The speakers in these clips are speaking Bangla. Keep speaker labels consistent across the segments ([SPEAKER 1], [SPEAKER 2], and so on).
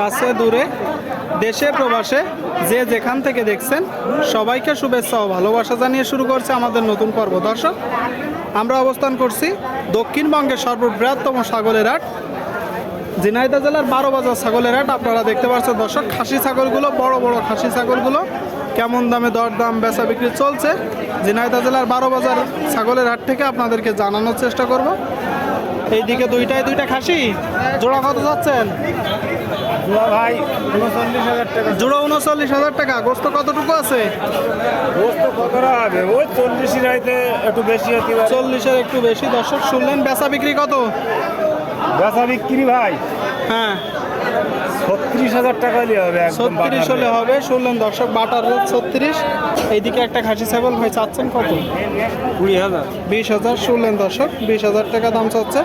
[SPEAKER 1] কাছে, দূরে, দেশে, প্রবাসে, যে যেখান থেকে দেখছেন, সবাইকে শুভেচ্ছা ও ভালোবাসা জানিয়ে শুরু করছে আমাদের নতুন পর্ব। দর্শক, আমরা অবস্থান করছি দক্ষিণবঙ্গের সর্ববৃহত্তম ছাগলের হাট, ঝিনাইদহ জেলার বারো বাজার ছাগলের হাট। আপনারা দেখতে পাচ্ছেন দর্শক, খাসি ছাগলগুলো, বড় বড় খাসি ছাগলগুলো, কেমন দামে দর দাম বেচা বিক্রি চলছে। ঝিনাইদহ জেলার বারো বাজার ছাগলের হাট থেকে আপনাদেরকে জানানোর চেষ্টা করব। এইদিকে দুইটায় দুইটা খাসি, জোড়া কত যাচ্ছেন?
[SPEAKER 2] ভাই উনচল্লিশ হাজার টাকা।
[SPEAKER 1] জোড়া উনচল্লিশ হাজার টাকা গোস্ত কতটুকু আছে?
[SPEAKER 2] গোস্ত কতটা হবে? ওই চল্লিশ রাইতে একটু বেশি হতে পারে।
[SPEAKER 1] চল্লিশের একটু বেশি দর্শক শুনলেন বেচা বিক্রি কত?
[SPEAKER 2] বেচা বিক্রি ভাই।
[SPEAKER 1] হ্যাঁ।
[SPEAKER 2] ছত্রিশ হাজার টাকা নিয়ে হবে একদম
[SPEAKER 1] ছত্রিশ হলে হবে শুনলেন দর্শক বাটার রেট ছত্রিশ। এইদিকে একটা খাসি ছাগল ভাই চাচ্ছেন কত?
[SPEAKER 2] কুড়ি হাজার।
[SPEAKER 1] বিশ হাজার শুনলেন দর্শক বিশ হাজার টাকা দাম চাচ্ছে।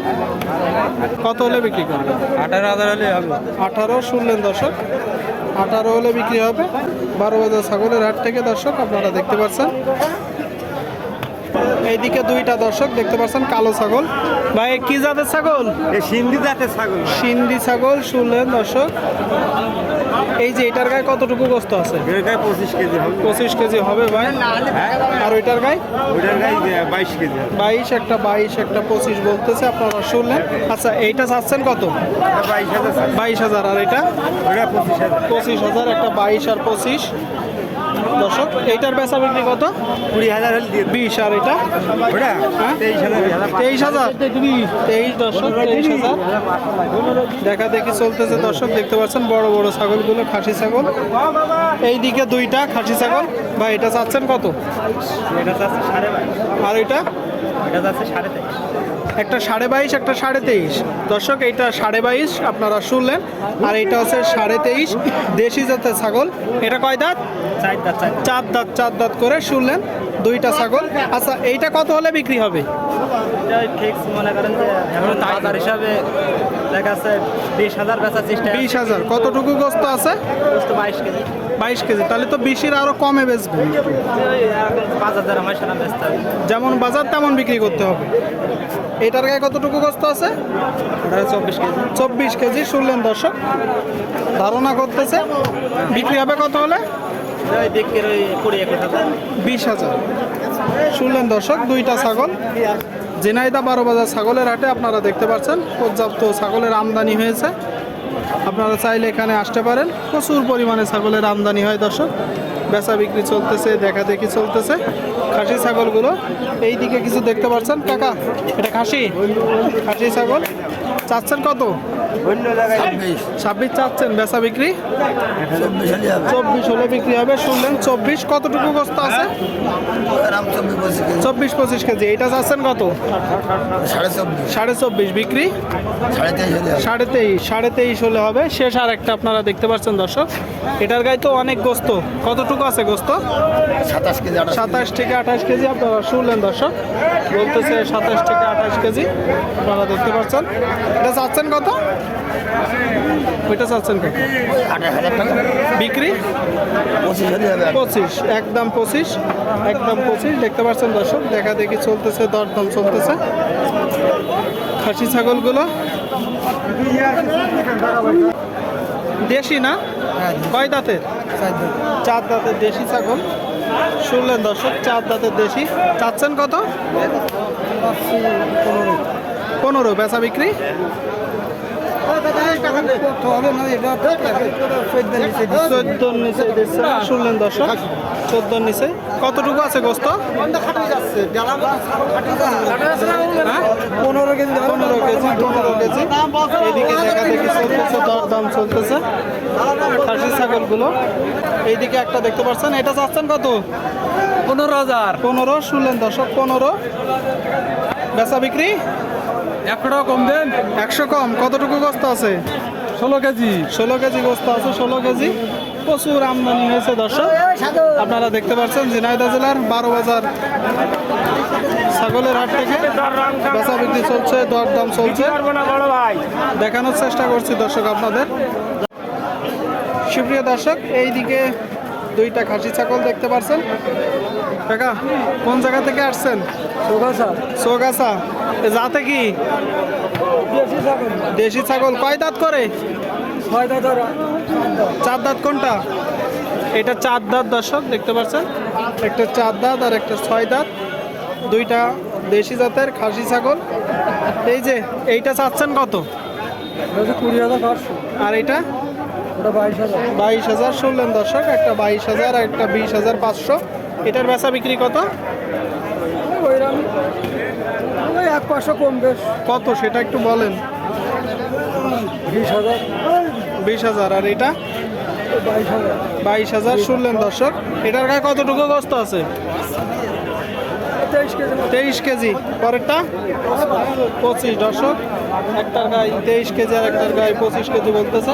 [SPEAKER 1] কত হলে বিক্রি করবেন
[SPEAKER 2] আঠারো হাজার হলে হবে।
[SPEAKER 1] আঠারো শুনলেন দর্শক আঠারো হলে বিক্রি হবে। বারো বাজার ছাগলের হাট থেকে দর্শক আপনারা দেখতে পাচ্ছেন। এইদিকে দুইটা দর্শক দেখতে পাচ্ছেন কালো ছাগল। ভাই কি জাতের ছাগল?
[SPEAKER 2] সিন্ধি জাতের ছাগল
[SPEAKER 1] সিন্ধি ছাগল শুনলেন দর্শক। এই যে এটার গায়ে কতটুকু গোস্ত আছে?
[SPEAKER 2] পঁচিশ কেজি হবে।
[SPEAKER 1] পঁচিশ কেজি হবে ভাই। আর ওইটার গায়ে?
[SPEAKER 2] ওইটার গায়ে বাইশ কেজি
[SPEAKER 1] বাইশ একটা বাইশ একটা পঁচিশ বলতেছে আপনারা শুনলেন। আচ্ছা এইটা চাচ্ছেন কত?
[SPEAKER 2] বাইশ হাজার
[SPEAKER 1] বাইশ হাজার আর এটা?
[SPEAKER 2] পঁচিশ হাজার
[SPEAKER 1] একটা বাইশ আর পঁচিশ। দর্শক এইটার বেচা বিক্রি কত?
[SPEAKER 2] কুড়ি হাজার
[SPEAKER 1] বিশ আর এটা? হ্যাঁ?
[SPEAKER 2] তেইশ হাজার।
[SPEAKER 1] তেইশ হাজার? তেইশ দর্শক তেইশ হাজার। দেখা দেখি চলতেছে দর্শক দেখতে পাচ্ছেন বড় বড় ছাগলগুলো খাসি ছাগল। এইদিকে দুইটা খাসি ছাগল। বা এটা চাচ্ছেন কত?
[SPEAKER 2] এটা সাড়ে
[SPEAKER 1] আর এটা?
[SPEAKER 2] এটা যাচ্ছে সাড়ে
[SPEAKER 1] একটা সাড়ে বাইশ একটা সাড়ে তেইশ। দর্শক এইটা সাড়ে বাইশ আপনারা শুনলেন। আর এইটা হচ্ছে সাড়ে তেইশ দেশি জাতের ছাগল। এটা কয় দাঁত?
[SPEAKER 2] চার দাঁত চার
[SPEAKER 1] দাঁত। করে শুনলেন দুইটা ছাগল। আচ্ছা এইটা কত হলে বিক্রি হবে?
[SPEAKER 2] মনে হিসাবে বিশ হাজার
[SPEAKER 1] কতটুকু গোস্ত আছে?
[SPEAKER 2] বাইশ কেজি।
[SPEAKER 1] বাইশ কেজি, তাহলে তো বিশের আরও কমে বেচবেন যেমন বাজার তেমন বিক্রি করতে হবে। এটার গায়ে কতটুকু গোস্ত আছে?
[SPEAKER 2] চব্বিশ কেজি
[SPEAKER 1] চব্বিশ কেজি শুনলেন দর্শক। ধারণা করতেছে, বিক্রি হবে কত হলে? বিশ হাজার। শুনলেন দর্শক, দুইটা ছাগল। জেনাইদা বারো বাজার ছাগলের হাটে আপনারা দেখতে পাচ্ছেন, পর্যাপ্ত ছাগলের আমদানি হয়েছে। আপনারা চাইলে এখানে আসতে পারেন। প্রচুর পরিমাণে ছাগলের আমদানি হয় দর্শক। বেচা বিক্রি চলতেছে দেখা দেখি চলতেছে। খাসি ছাগলগুলো এই দিকে কিছু দেখতে পাচ্ছেন? কাকা, এটা খাসি? খাসি ছাগল। চাচ্ছেন কত? ছাব্বিশ। চাচ্ছেন বেচা বিক্রি? চব্বিশ হলে বিক্রি হবে শুনলেন চব্বিশ কতটুকু গোস্ত আছে? চব্বিশ পঁচিশ কেজি। এইটা চাচ্ছেন কত?
[SPEAKER 3] সাড়ে চব্বিশ।
[SPEAKER 1] বিক্রি?
[SPEAKER 3] সাড়ে তেইশ
[SPEAKER 1] সাড়ে তেইশ হলে হবে। শেষ আর একটা আপনারা দেখতে পাচ্ছেন দর্শক। এটার গায়ে তো অনেক গোস্ত। কতটুকু আছে গোস্ত?
[SPEAKER 3] সাতাশ কেজি।
[SPEAKER 1] সাতাশ থেকে আঠাশ কেজি আপনারা শুনলেন দর্শক। বলতেছে সাতাশ থেকে আঠাশ কেজি আপনারা দেখতে পাচ্ছেন। এটা চাচ্ছেন কত? ওইটা চাচ্ছেন কত? বিক্রি?
[SPEAKER 3] পঁচিশ
[SPEAKER 1] পঁচিশ একদম পঁচিশ একদম পঁচিশ। দেখতে পাচ্ছেন দর্শক দেখা দেখি চলতেছে দরদাম চলতেছে। খাসি ছাগলগুলো। দেশি না? কয় দাঁতের? চার দাঁতের দেশি ছাগল। শুনলেন দর্শক চার দাঁতের দেশি। চাচ্ছেন কত? পনেরো। বেচা বিক্রি? চোদ্দোর নিচে দিচ্ছে না, শুনলেন দর্শক? চোদ্দোর নিচে। কতটুকু আছে গোস্ত? হ্যাঁ? পনেরো কেজি পনেরো কেজি পনেরো কেজি। এইদিকে দেখা দেখি চলতেছে দরদাম চলতেছে। খাসি ছাগলগুলো। এইদিকে একটা দেখতে পাচ্ছেন এটা চাচ্ছেন কত?
[SPEAKER 2] পনেরো হাজার।
[SPEAKER 1] পনেরো শুনলেন দর্শক পনেরো। বেচা বিক্রি?
[SPEAKER 2] একশো টাকা কম দেন।
[SPEAKER 1] একশো কম কতটুকু গোস্ত আছে?
[SPEAKER 2] ষোলো কেজি।
[SPEAKER 1] ষোলো কেজি গোস্ত আছে ষোলো কেজি। প্রচুর আমদানি হয়েছে দর্শক। আপনারা দেখতে পাচ্ছেন ঝিনাইদহ জেলার বারো বাজার ছাগলের হাট থেকে বেচা বিক্রি চলছে দরদাম চলছে। দেখানোর চেষ্টা করছি দর্শক আপনাদের। সুপ্রিয় দর্শক এইদিকে দুইটা খাসি ছাগল দেখতে পারছেন। কাকা কোন জায়গা থেকে আসছেন? সোগাছা। যাতে কি? দেশি ছাগল। কয় দাঁত করে? চার দাঁত কোনটা? এটা চার দাঁত দর্শক দেখতে পাচ্ছেন একটা চার দাঁত আর একটা ছয় দাঁত। দুইটা দেশি জাতের খাসি ছাগল। এই যে এইটা চাচ্ছেন কত?
[SPEAKER 2] কুড়ি হাজার
[SPEAKER 1] আর এটা?
[SPEAKER 2] বাইশ হাজার।
[SPEAKER 1] শুনলেন দর্শক একটা বাইশ হাজার আর একটা বিশ হাজার পাঁচশো। এটার বেচা বিক্রি কত?
[SPEAKER 2] ওই এক পাঁচশো কম বেশ।
[SPEAKER 1] কত সেটা একটু বলেন।
[SPEAKER 2] বিশ হাজার।
[SPEAKER 1] বিশ হাজার আর এটা? বাইশ হাজার শুনলেন দর্শক। এটার গায়ে কতটুকু গোস্ত আছে?
[SPEAKER 2] তেইশ কেজি।
[SPEAKER 1] তেইশ কেজি। পরেরটা? পঁচিশ। দর্শক একটার গায়ে তেইশ কেজি আর একটার গায়ে পঁচিশ কেজি বলতেছে।